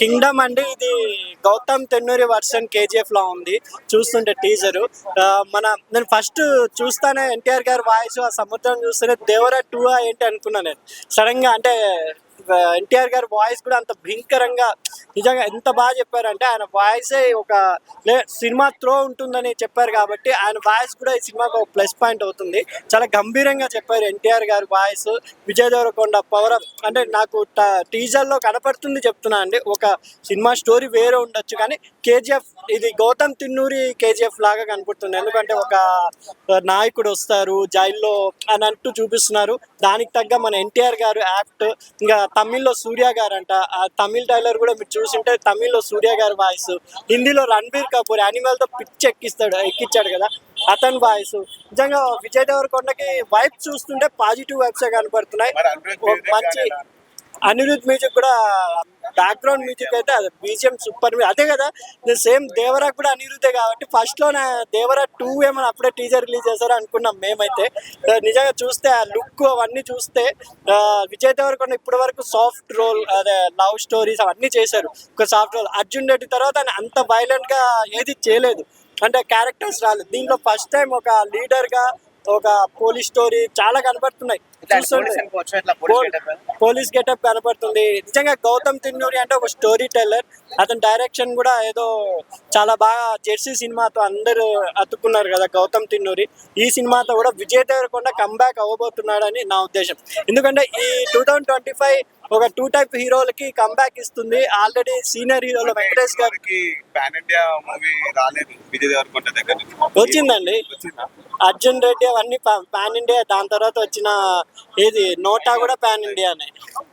Kingdom అండి ఇది Gowtam Tinnanuri version కేజీఎఫ్లో ఉంది. చూస్తుంటే టీజర్ మన నేను ఫస్ట్ చూస్తానే ఎన్టీఆర్ గారి వాయిస్ ఆ సముద్రం చూస్తేనే దేవరా టూ ఏంటి అనుకున్నాను నేను. సడన్గా అంటే ఎన్టీఆర్ గారి వాయిస్ కూడా అంత భయంకరంగా నిజంగా ఎంత బాగా చెప్పారంటే ఆయన వాయిసే ఒక సినిమా త్రో ఉంటుందని చెప్పారు కాబట్టి ఆయన వాయిస్ కూడా ఈ సినిమాకు ఒక ప్లస్ పాయింట్ అవుతుంది. చాలా గంభీరంగా చెప్పారు ఎన్టీఆర్ గారి వాయిస్. విజయ్ దేవరకొండ పవర్ అంటే నాకు టీజర్లో కనపడుతుంది చెప్తున్నా అండి. ఒక సినిమా స్టోరీ వేరే ఉండొచ్చు కానీ కేజీఎఫ్ ఇది గౌతమ్ తిన్నూరి కేజీఎఫ్ లాగా కనపడుతుంది. ఎందుకంటే ఒక నాయకుడు వస్తారు జైల్లో అని అంటూ చూపిస్తున్నారు. దానికి తగ్గ మన ఎన్టీఆర్ గారు యాక్ట్ ఇంకా తమిళ్ళో సూర్య గారు అంట ఆ తమిళ్ టైలర్ కూడా మీరు చూసింటే తమిళ్ళో సూర్య గారి వాయిస్ హిందీలో రణబీర్ కపూర్ యానిమల్తో పిచ్ ఎక్కిస్తాడు ఎక్కించాడు కదా అతని వాయిస్. నిజంగా విజయ్ దేవరకొండకి వైబ్ చూస్తుంటే పాజిటివ్ వైబ్స్ కనపడుతున్నాయి. మంచి? అనిరుద్ మ్యూజిక్ కూడా బ్యాక్గ్రౌండ్ మ్యూజిక్ అయితే అది బీజిఎం సూపర్ అదే కదా సేమ్ దేవరా కూడా అనిరుద్ధే కాబట్టి ఫస్ట్లోనే లో దేవరా టూ ఏమైనా అప్పుడే టీజర్ రిలీజ్ చేశారు అనుకున్నాం మేమైతే. నిజంగా చూస్తే ఆ లుక్ అవన్నీ చూస్తే విజయ్ దేవరకొండ ఇప్పటి వరకు సాఫ్ట్ రోల్ అదే లవ్ స్టోరీస్ అవన్నీ చేశారు. ఒక సాఫ్ట్ రోల్ అర్జున్ రెడ్డి తర్వాత ఆయన అంత వైలెంట్గా ఏది చేయలేదు. అంటే క్యారెక్టర్స్ రాలేదు. దీంట్లో ఫస్ట్ టైం ఒక లీడర్గా ఒక పోలీస్ స్టోరీ చాలా కనబడుతున్నాయి. పోలీస్ గెటప్ కనపడుతుంది నిజంగా గౌతమ్ తిన్నూరి అంటే ఒక స్టోరీ టెల్లర్ అతని డైరెక్షన్ కూడా ఏదో చాలా బాగా జెర్సీ సినిమాతో అందరూ అతుక్కున్నారు కదా గౌతమ్ తిన్నూరి. ఈ సినిమాతో కూడా విజయ్ దేవరకొండ కంబ్యాక్ అవ్వబోతున్నాడని నా ఉద్దేశం. ఎందుకంటే ఈ టూ థౌజండ్ ట్వంటీ ఫైవ్ ఒక టూ టైప్ హీరోలకి కంబ్యాక్ ఇస్తుంది. ఆల్రెడీ సీనియర్ హీరోలు వెంకటేష్ గారు గారికి పాన్ ఇండియా మూవీ రాలేదు. విజయ్ దేవరకొండ దగ్గర వచ్చిందండి. వచ్చిందా? అర్జున్ రెడ్డి అవన్నీ పాన్ ఇండియా దాని తర్వాత వచ్చిన ఏది? నోటా కూడా పాన్ ఇండియానే.